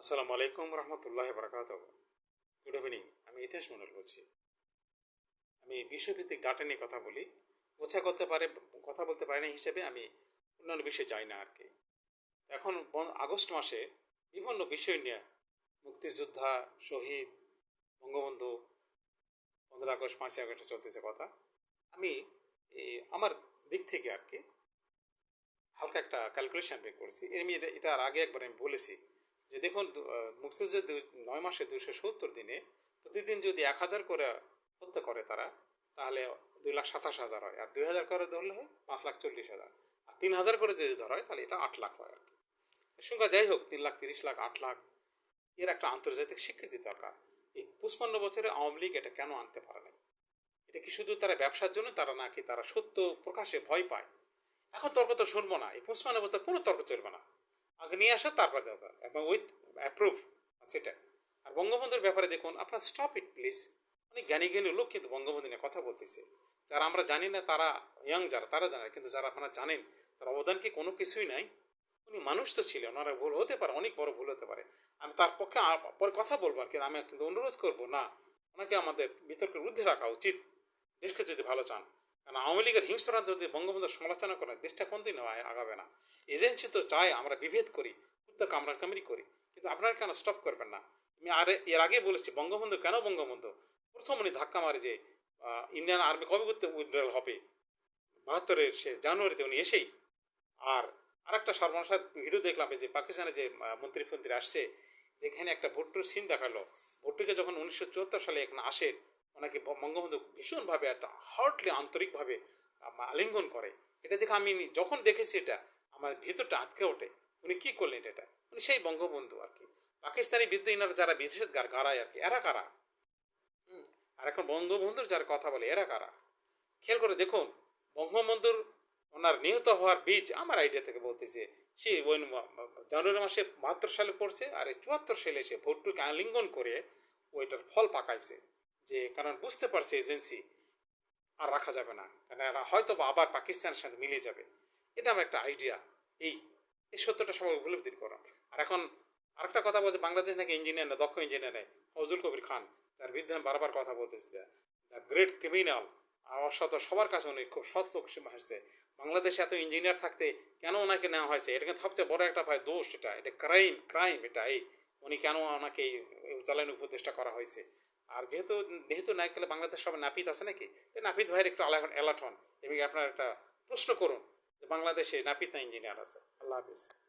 আসসালামু আলাইকুম রহমতুল্লাহ বরকাত গুড ইভিনিং আমি ইতিহাস মন্ডল বলছি। আমি বিশ্বভিত্তিক ডাটা নিয়ে কথা বলি। গোছা করতে পারে, কথা বলতে পারি না হিসেবে আমি অন্যান্য বিষয়ে যাই না আর কি। এখন আগস্ট মাসে বিভিন্ন বিষয় নিয়ে মুক্তিযোদ্ধা, শহীদ, বঙ্গবন্ধু, পনেরো আগস্ট পাঁচই আগস্টে চলতেছে কথা। আমি আমার দিক থেকে আর কি, হালকা একটা ক্যালকুলেশন বের করেছি। এমনি এটা এটার আগে একবার আমি বলেছি যে দেখুন মুক্তিযুদ্ধ নয় মাসে দুশো সত্তর দিনে প্রতিদিন যদি এক হাজার করে হত্যা করে তারা, তাহলে দুই লাখ সাতাশ হাজার হয়। আর দুই হাজার করে ধরলে হয় পাঁচ লাখ চল্লিশ হাজার। আর তিন হাজার করে যদি ধরা হয়, তাহলে এটা আট লাখ হয় আর কি। সংখ্যা যাই হোক, তিন লাখ, তিরিশ লাখ, আট লাখ, এর একটা আন্তর্জাতিক স্বীকৃতি দরকার। এই পঁচপান্ন বছরে আওয়ামী লীগ এটা কেন আনতে পারে না এটা কি শুধু তারা ব্যবসার জন্য, তারা নাকি তারা সত্য প্রকাশে ভয় পায়? এখন তর্ক তো শুনব না। এই পঁচপান্ন বছর কোনো তর্ক চলবে না। আগে নিয়ে আসা, তারপর দরকার এবং উইথ অ্যাপ্রুভ সেটা আর বঙ্গবন্ধুর ব্যাপারে দেখুন, আপনার স্টপ ইট প্লিজ অনেক জ্ঞানী জ্ঞানী লোক কিন্তু বঙ্গবন্ধু নিয়ে কথা বলতেছে। যারা আমরা জানি না, তারা ইয়াং যারা, তারা জানে কিন্তু যারা আপনারা জানেন, তার অবদান কি কোনো কিছুই নাই? উনি মানুষ তো ছিলেন, ওনারা ভুল হতে পারে, অনেক বড় ভুল হতে পারে। আমি তার পক্ষে পরে কথা বলব আর কি, আমি কিন্তু অনুরোধ করব, না। ওনাকে আমাদের বিতর্কের ঊর্ধ্বে রাখা উচিত। দেশকে যদি ভালো চান। কারণ আওয়ামী লীগের হিংস্রতা যদি বঙ্গবন্ধুর সমালোচনা করে, দেশটা কোনদিন আগাবে না। এজেন্সি তো চায় আমরা বিভেদ করি উত্তর কামড়া কামড়ি করি, কিন্তু আপনারা কেন স্টপ করবেন না? আমি আর, এর আগে বলেছি, বঙ্গবন্ধু কেন বঙ্গবন্ধু? প্রথম উনি ধাক্কা মারে যে ইন্ডিয়ান আর্মি কবে করতে উইথড্রল হবে? বাহাত্তরের সে জানুয়ারিতে উনি এসেই, আর আরেকটা সর্বনাশাত ভিডিও দেখলাম যে পাকিস্তানে যে মন্ত্রী ফন্ত্রী আসছে যেখানে একটা ভুট্টোর সিন দেখাল। ভুট্টোকে যখন উনিশশো চুয়াত্তর সালে এখানে আসে ওনাকে বঙ্গবন্ধু ভীষণভাবে একটা হার্টলি, আন্তরিকভাবে আলিঙ্গন করে। এটা দেখে আমি যখন দেখেছি এটা, আমার ভিতরটা আটকে ওঠে। উনি কী করলেন এটা? উনি সেই বঙ্গবন্ধু আর কি। পাকিস্তানি বিদ্রোহীরা যারা বিদেশের গার গাড়ায় আর কি, এরা কারা? আর এখন বঙ্গবন্ধুর যারা কথা বলে, এরা কারা? খেয়াল করে দেখুন, বঙ্গবন্ধুর ওনার নিহত হওয়ার বীজ আমার আইডিয়া থেকে বলতেছে, সে ওই জানুয়ারি মাসে বাহাত্তর সালে পড়ছে, আর চুয়াত্তর সালে সে ভোটটুকে আলিঙ্গন করে ওইটার ফল পাকাইছে। যে কারণ বুঝতে পারছে এজেন্সি, আর রাখা যাবে না। কারণ হয়তো বা আবার পাকিস্তানের সাথে মিলে যাবে। এটা আমার একটা আইডিয়া এই এই সত্যটা সবাই উপলব্ধি করো। আর এখন আরেকটা কথা বলছে বাংলাদেশ নাকি ইঞ্জিনিয়ার না, দক্ষ ইঞ্জিনিয়ার নেই ফজল কবির খান। তার বিরুদ্ধে আমি বারবার কথা বলতেছি দ্য গ্রেট ক্রিমিনাল আর অসত সবার কাছে উনি খুব সৎ লোক হাসছে বাংলাদেশে এত ইঞ্জিনিয়ার থাকতে কেন ওনাকে নেওয়া হয়েছে? এটা কিন্তু সবচেয়ে বড় একটা ভাই দোষ, এটা এটা ক্রাইম ক্রাইম এটা, এই। উনি কেন ওনাকে এই জ্বালানি উপদেষ্টা করা হয়েছে? আর যেহেতু যেহেতু নাইকেলে বাংলাদেশ সবাই নাপিত আছে নাকি, তো নাপিত ভাইয়ের একটু অ্যালার্ট হন। এবং আপনার একটা প্রশ্ন করুন যে বাংলাদেশে নাপিত না ইঞ্জিনিয়ার আছে? আল্লাহ হাফিজ।